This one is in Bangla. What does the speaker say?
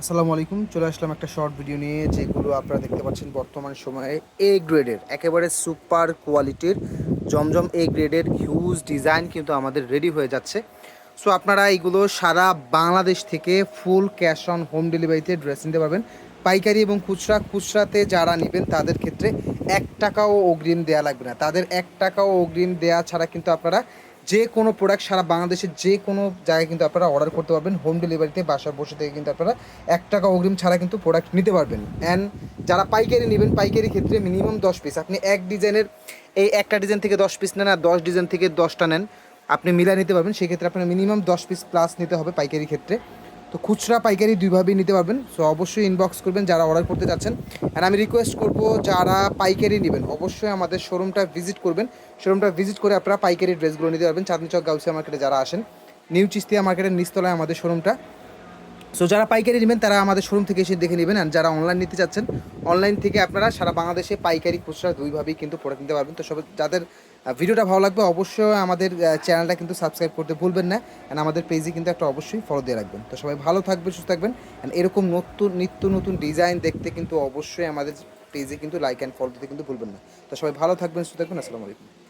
আসসালামু আলাইকুম, চলে আসলাম একটা শর্ট ভিডিও নিয়ে, যেগুলো আপনারা দেখতে পাচ্ছেন বর্তমান সময়ে এ গ্রেডের একেবারে সুপার কোয়ালিটির জমজম এ গ্রেডের হিউজ ডিজাইন কিন্তু আমাদের রেডি হয়ে যাচ্ছে। সো আপনারা এইগুলো সারা বাংলাদেশ থেকে ফুল ক্যাশ অন হোম ডেলিভারিতে ড্রেস নিতে পারবেন। পাইকারি এবং খুচরা, খুচরাতে যারা নেবেন তাদের ক্ষেত্রে এক টাকাও অগ্রিম দেওয়া লাগবে না। তাদের এক টাকাও অগ্রিম দেওয়া ছাড়া কিন্তু আপনারা যে কোনো প্রোডাক্ট সারা বাংলাদেশের যে কোনো জায়গায় কিন্তু আপনারা অর্ডার করতে পারবেন। হোম ডেলিভারিতে বাসায় বসে থেকে কিন্তু আপনারা এক টাকা অগ্রিম ছাড়া কিন্তু প্রোডাক্ট নিতে পারবেন। অ্যান্ড যারা পাইকারি নেবেন, পাইকারি ক্ষেত্রে মিনিমাম দশ পিস আপনি এক ডিজাইনের এই একটা ডিজাইন থেকে দশ পিস নেন আর দশ ডিজাইন থেকে দশটা নেন, আপনি মিলাই নিতে পারবেন। সেক্ষেত্রে আপনার মিনিমাম দশ পিস প্লাস নিতে হবে পাইকারি ক্ষেত্রে। তো খুচরা পাইকারি দুইভাবেই নিতে পারবেন। সো অবশ্যই ইনবক্স করবেন যারা অর্ডার করতে যাচ্ছেন। অ্যান্ড আমি রিকোয়েস্ট করব যারা পাইকারি নেবেন, অবশ্যই আমাদের শোরুমটা ভিজিট করবেন। শোরুমটা ভিজিট করে আপনারা পাইকারি ড্রেসগুলো নিতে পারবেন। চাঁদনি চক, গাউসিয়া মার্কেটে যারা আসেন, নিউ চিস্তিয়া মার্কেটের নিচতলায় আমাদের শোরুমটা সো যারা পাইকারি নেবেন, তারা আমাদের শোরুম থেকে এসে দেখে নেবেন। আর যারা অনলাইন নিতে চাচ্ছেন অনলাইন থেকে আপনারা সারা বাংলাদেশে পাইকারি খুচরা দুইভাবেই কিন্তু প্রোডাক্ট নিতে পারবেন। তো সব, যাদের ভিডিওটা ভালো লাগবে, অবশ্যই আমাদের চ্যানেলটা কিন্তু সাবস্ক্রাইব করতে ভুলবেন না। অ্যান্ড আমাদের পেজে কিন্তু একটা অবশ্যই ফলো দিয়ে রাখবেন। তো সবাই ভালো থাকবেন, সুস্থ থাকবেন। অ্যান্ড এরকম নতুন, নিত্য নতুন ডিজাইন দেখতে কিন্তু অবশ্যই আমাদের পেজে কিন্তু লাইক অ্যান্ড ফলো দিতে কিন্তু ভুলবেন না। তো সবাই ভালো থাকবেন, সুস্থ থাকবেন। আসসালামু আলাইকুম।